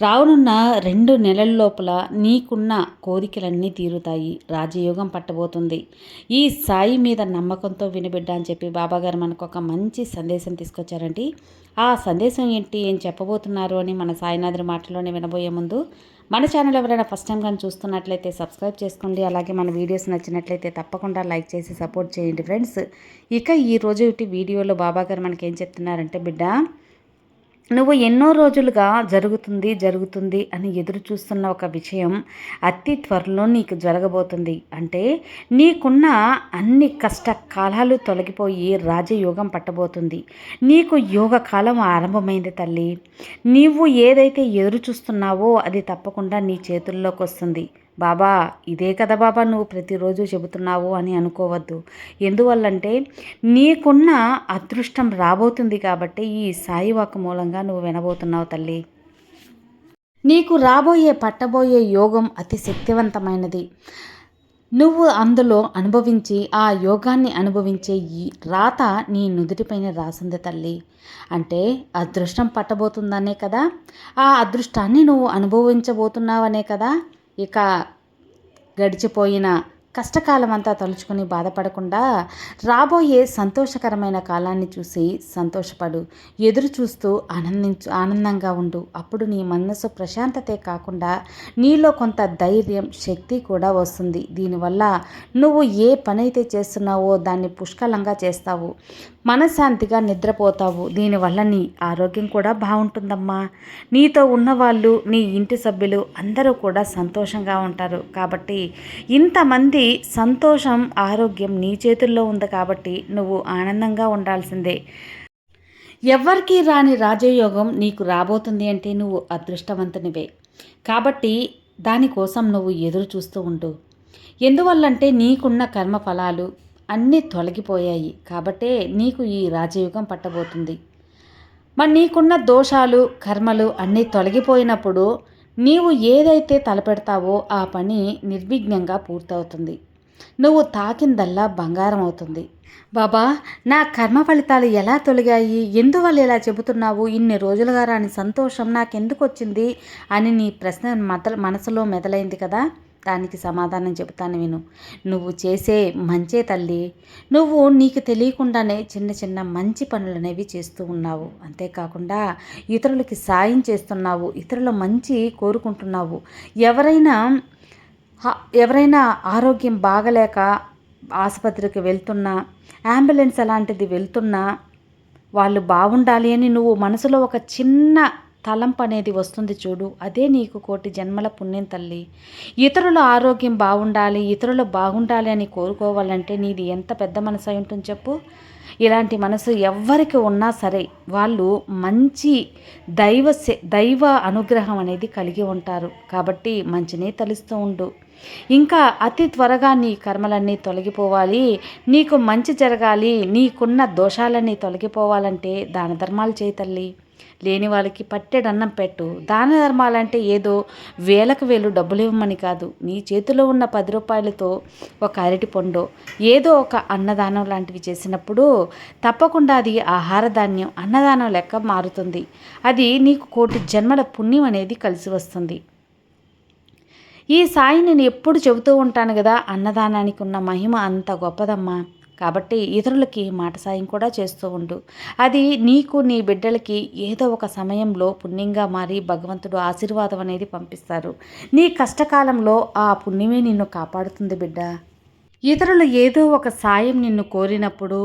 రావునున్న రెండు నెలల లోపల నీకున్న కోరికలన్నీ తీరుతాయి. రాజయోగం పట్టబోతుంది. ఈ సాయి మీద నమ్మకంతో వినబిడ్డ అని చెప్పి బాబాగారు మనకు ఒక మంచి సందేశం తీసుకొచ్చారండి. ఆ సందేశం ఏంటి? ఏం చెప్పబోతున్నారు అని మన సాయినాథుడి మాటలోనే వినబోయే ముందు మన ఛానల్ ఎవరైనా ఫస్ట్ టైం కానీ చూస్తున్నట్లయితే సబ్స్క్రైబ్ చేసుకోండి. అలాగే మన వీడియోస్ నచ్చినట్లయితే తప్పకుండా లైక్ చేసి సపోర్ట్ చేయండి ఫ్రెండ్స్. ఇక ఈ రోజు వీడియోలో బాబాగారు మనకేం మనకి ఏం చెప్తున్నారంటే బిడ్డ నువ్వు ఎన్నో రోజులుగా జరుగుతుంది జరుగుతుంది అని ఎదురు చూస్తున్న ఒక విషయం అతి త్వరలో నీకు జరగబోతుంది. అంటే నీకున్న అన్ని కష్టకాలాలు తొలగిపోయి రాజయోగం పట్టబోతుంది. నీకు యోగ కాలం ఆరంభమైంది తల్లి. నీవు ఏదైతే ఎదురు చూస్తున్నావో అది తప్పకుండా నీ చేతుల్లోకి వస్తుంది. బాబా ఇదే కదా బాబా నువ్వు ప్రతిరోజు చెబుతున్నావు అని అనుకోవద్దు. ఎందువల్లంటే నీకున్న అదృష్టం రాబోతుంది కాబట్టి ఈ సాయి వాక్ మూలంగా నువ్వు వినబోతున్నావు తల్లి. నీకు రాబోయే పట్టబోయే యోగం అతి శక్తివంతమైనది. నువ్వు అందులో అనుభవించి ఆ యోగాన్ని అనుభవించే ఈ రాత నీ నుదుటిపైన రాసింది తల్లి. అంటే అదృష్టం పట్టబోతుందనే కదా? ఆ అదృష్టాన్ని నువ్వు అనుభవించబోతున్నావనే కదా? ఇక గడిచిపోయిన కష్టకాలం అంతా తలుచుకుని బాధపడకుండా రాబోయే సంతోషకరమైన కాలాన్ని చూసి సంతోషపడు. ఎదురు చూస్తూ ఆనందించు ఆనందంగా ఉండు. అప్పుడు నీ మనసు ప్రశాంతతే కాకుండా నీలో కొంత ధైర్యం శక్తి కూడా వస్తుంది. దీనివల్ల నువ్వు ఏ పనైతే చేస్తున్నావో దాన్ని పుష్కలంగా చేస్తావు. మనశ్శాంతిగా నిద్రపోతావు. దీనివల్ల నీ ఆరోగ్యం కూడా బాగుంటుందమ్మా. నీతో ఉన్నవాళ్ళు నీ ఇంటి సభ్యులు అందరూ కూడా సంతోషంగా ఉంటారు. కాబట్టి ఇంతమంది సంతోషం ఆరోగ్యం నీ చేతుల్లో ఉంది కాబట్టి నువ్వు ఆనందంగా ఉండాల్సిందే. ఎవ్వరికీ రాని రాజయోగం నీకు రాబోతుంది అంటే నువ్వు అదృష్టవంతునివే. కాబట్టి దానికోసం నువ్వు ఎదురు చూస్తూ ఉండు. ఎందువల్లంటే నీకున్న కర్మఫలాలు అన్నీ తొలగిపోయాయి. కాబట్టే నీకు ఈ రాజయుగం పట్టబోతుంది. మరి నీకున్న దోషాలు కర్మలు అన్నీ తొలగిపోయినప్పుడు నీవు ఏదైతే తలపెడతావో ఆ పని నిర్విఘ్నంగా పూర్తవుతుంది. నువ్వు తాకిందల్లా బంగారం అవుతుంది బాబా నా కర్మ ఫలితాలు ఎలా తొలగాయి? ఎందువల్ల ఇలా చెబుతున్నావు? ఇన్ని రోజులుగా రాని సంతోషం నాకెందుకు వచ్చింది అని నీ ప్రశ్న మత మనసులో మెదలైంది కదా. దానికి సమాధానం చెబుతాను విను. నువ్వు చేసే మంచే తల్లి. నువ్వు నీకు తెలియకుండానే చిన్న చిన్న మంచి పనులు అనేవి చేస్తూ ఉన్నావు. అంతేకాకుండా ఇతరులకి సాయం చేస్తున్నావు. ఇతరుల మంచి కోరుకుంటున్నావు. ఎవరైనా ఎవరైనా ఆరోగ్యం బాగలేక ఆసుపత్రికి వెళ్తున్నా అంబులెన్స్ అలాంటిది వెళ్తున్నా వాళ్ళు బాగుండాలి అని నువ్వు మనసులో ఒక చిన్న తలంపు అనేది వస్తుంది చూడు. అదే నీకు కోటి జన్మల పుణ్యం తల్లి. ఇతరుల ఆరోగ్యం బాగుండాలి ఇతరులు బాగుండాలి అని కోరుకోవాలంటే నీది ఎంత పెద్ద మనసు అయి ఉంటుంది చెప్పు. ఇలాంటి మనసు ఎవ్వరికి ఉన్నా సరే వాళ్ళు మంచి దైవ దైవ అనుగ్రహం అనేది కలిగి ఉంటారు. కాబట్టి మంచినే తలుస్తూ ఉండు. ఇంకా అతి త్వరగా నీ కర్మలన్నీ తొలగిపోవాలి. నీకు మంచి జరగాలి. నీకున్న దోషాలన్నీ తొలగిపోవాలంటే దాన ధర్మాలు చేయి తల్లి. లేని వాళ్ళకి పట్టెడన్నం పెట్టు. దాన ధర్మాలంటే ఏదో వేలకు వేలు డబ్బులు ఇవ్వమని కాదు. నీ చేతిలో ఉన్న పది రూపాయలతో ఒక అరటి పండు ఏదో ఒక అన్నదానం లాంటివి చేసినప్పుడు తప్పకుండా అది ఆహార ధాన్యం అన్నదానం లెక్క మారుతుంది. అది నీకు కోటి జన్మల పుణ్యం అనేది కలిసి వస్తుంది. ఈ సాయి నేను ఎప్పుడు చెబుతూ ఉంటాను కదా అన్నదానానికి ఉన్న మహిమ అంత గొప్పదమ్మా. కాబట్టి ఇతరులకి మాట సాయం కూడా చేస్తూ ఉండు. అది నీకు నీ బిడ్డలకి ఏదో ఒక సమయంలో పుణ్యంగా మారి భగవంతుడు ఆశీర్వాదం అనేది పంపిస్తారు. నీ కష్టకాలంలో ఆ పుణ్యమే నిన్ను కాపాడుతుంది బిడ్డ. ఇతరులు ఏదో ఒక సాయం నిన్ను కోరినప్పుడు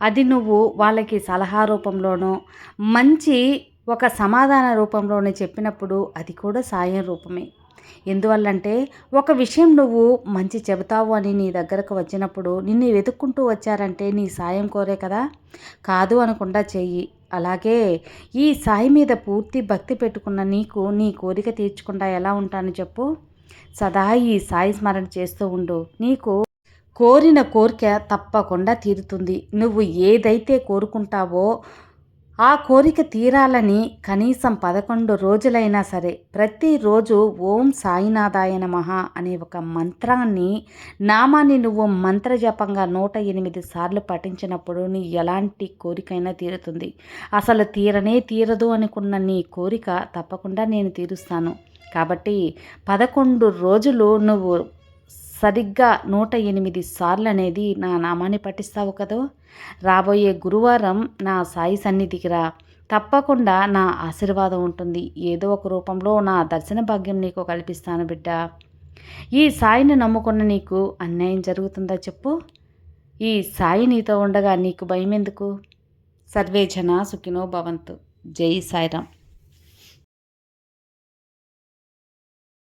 అది నువ్వు వాళ్ళకి సలహా రూపంలోనో మంచి ఒక సమాధాన రూపంలోనే చెప్పినప్పుడు అది కూడా సాయం రూపమే. ఎందువల్లంటే ఒక విషయం నువ్వు మంచి చెబుతావు అని నీ దగ్గరకు వచ్చినప్పుడు నిన్ను వెతుక్కుంటూ వచ్చారంటే నీ సాయం కోరే కదా? కాదు అనకుండా చెయ్యి. అలాగే ఈ సాయి మీద పూర్తి భక్తి పెట్టుకున్న నీకు నీ కోరిక తీర్చకుండా ఎలా ఉంటాను చెప్పు? సదా ఈ సాయి స్మరణ చేస్తూ ఉండు. నీకు కోరిన కోరిక తప్పకుండా తీరుతుంది. నువ్వు ఏదైతే కోరుకుంటావో ఆ కోరిక తీరాలని కనీసం పదకొండు రోజులైనా సరే ప్రతిరోజు ఓం సాయినాథాయ నమః అనే ఒక మంత్రాన్ని నామాన్ని నువ్వు మంత్రజపంగా నూట ఎనిమిది సార్లు పఠించినప్పుడు నీ ఎలాంటి కోరికైనా తీరుతుంది. అసలు తీరనే తీరదు అనుకున్న నీ కోరిక తప్పకుండా నేను తీరుస్తాను. కాబట్టి పదకొండు రోజులు నువ్వు సరిగ్గా నూట ఎనిమిది సార్లు అనేది నా నామాన్ని పఠిస్తావు కదో? రాబోయే గురువారం నా సాయి సన్నిధికి రా. తప్పకుండా నా ఆశీర్వాదం ఉంటుంది. ఏదో ఒక రూపంలో నా దర్శన భాగ్యం నీకు కల్పిస్తాను బిడ్డ. ఈ సాయిని నమ్ముకున్న నీకు అన్యాయం జరుగుతుందా చెప్పు? ఈ సాయి నీతో ఉండగా నీకు భయం ఎందుకు సర్వే జన సుఖినో భవంతు. జై సాయిరామ్.